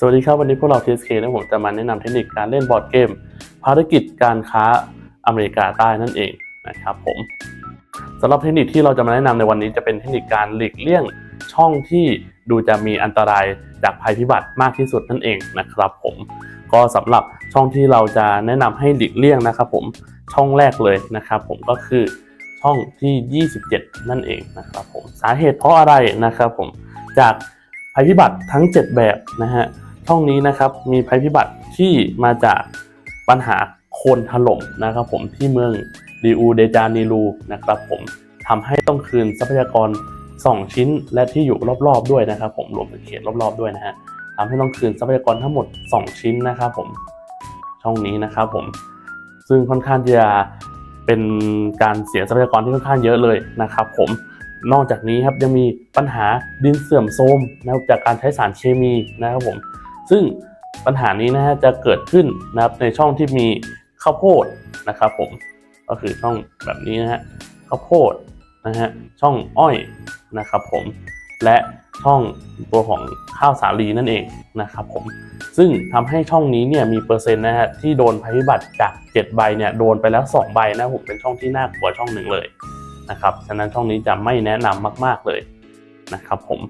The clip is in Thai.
สวัสดีครับ วันนี้พวกเรา TSK นะผมจะมาแนะนำเทคนิคการเล่นบอร์ดเกม ภารกิจการค้าอเมริกาใต้นั่นเองนะครับผมสำหรับเทคนิคที่เราจะมาแนะนำในวันนี้จะเป็นเทคนิคการหลีกเลี่ยงช่องที่ดูจะมีอันตรายจากภัยพิบัติมากที่สุดนั่นเองนะครับผมก็สำหรับช่องที่เราจะแนะนำให้หลีกเลี่ยงนะครับผมช่องแรกเลยนะครับผมก็คือช่องที่ 27 นั่นเองนะครับผมสาเหตุเพราะอะไรนะครับผมจากภัยพิบัติทั้ง 7 แบบนะฮะ ช่องนี้นะครับมีภัยพิบัติที่มาจากปัญหาโคลนถล่มนะครับผมที่เมืองดิอูเดจานีรูนะครับผมทำให้ต้องคืนทรัพยากร 2 ชิ้นและที่อยู่รอบๆด้วยนะครับ ผมรวมถึงเขตรอบๆด้วยนะฮะทำให้ต้องคืนทรัพยากรทั้งหมด 2 ชิ้นนะครับผมช่องนี้นะครับผมซึ่งค่อนข้างจะเป็นการเสียทรัพยากรที่ค่อนข้างเยอะเลยนะครับผมนอกจากนี้ครับยังมีปัญหาดินเสื่อมโทรมนะครับจากการใช้สารเคมีนะครับผม ซึ่งปัญหานี้นะฮะจะเกิดขึ้นนะครับในช่องที่มีข้าวโพดนะครับผมก็คือช่องแบบนี้นะฮะข้าวโพดนะฮะช่องอ้อยนะครับผมและช่องตัวของข้าวสาลีนั่นเองนะครับผมซึ่งทำให้ช่องนี้เนี่ยมีเปอร์เซ็นต์นะฮะที่โดนภัยพิบัติจาก 7 ใบเนี่ยโดนไปแล้ว 2 ใบนะผมเป็นช่องที่น่ากลัวช่องหนึ่งเลยนะครับฉะนั้นช่องนี้จะไม่แนะนำมาก ๆเลยนะครับผม